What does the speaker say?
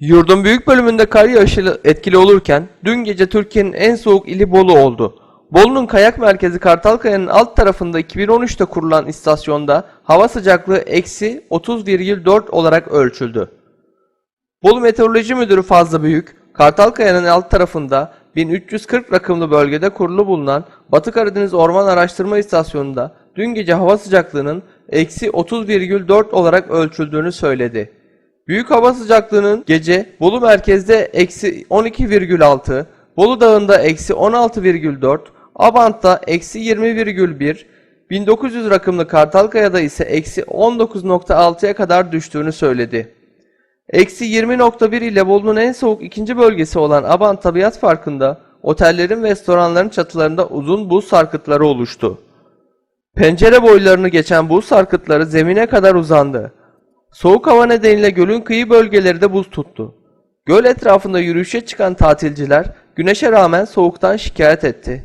Yurdun büyük bölümünde kar yağışı etkili olurken dün gece Türkiye'nin en soğuk ili Bolu oldu. Bolu'nun kayak merkezi Kartalkaya'nın alt tarafında 2013'te kurulan istasyonda hava sıcaklığı eksi 30,4 olarak ölçüldü. Bolu Meteoroloji Müdürü Fazlı Büyük, Kartalkaya'nın alt tarafında 1340 rakımlı bölgede kurulu bulunan Batı Karadeniz Orman Araştırma İstasyonu'nda dün gece hava sıcaklığının eksi 30,4 olarak ölçüldüğünü söyledi. Büyük hava sıcaklığının gece Bolu merkezde eksi 12,6, Bolu Dağı'nda eksi 16,4, Abant'ta eksi 20,1, 1900 rakımlı Kartalkaya'da ise eksi 19,6'ya kadar düştüğünü söyledi. Eksi 20.1 ile Bolu'nun en soğuk ikinci bölgesi olan Abant tabiat farkında otellerin ve restoranların çatılarında uzun buz sarkıtları oluştu. Pencere boylarını geçen buz sarkıtları zemine kadar uzandı. Soğuk hava nedeniyle gölün kıyı bölgeleri de buz tuttu. Göl etrafında yürüyüşe çıkan tatilciler güneşe rağmen soğuktan şikayet etti.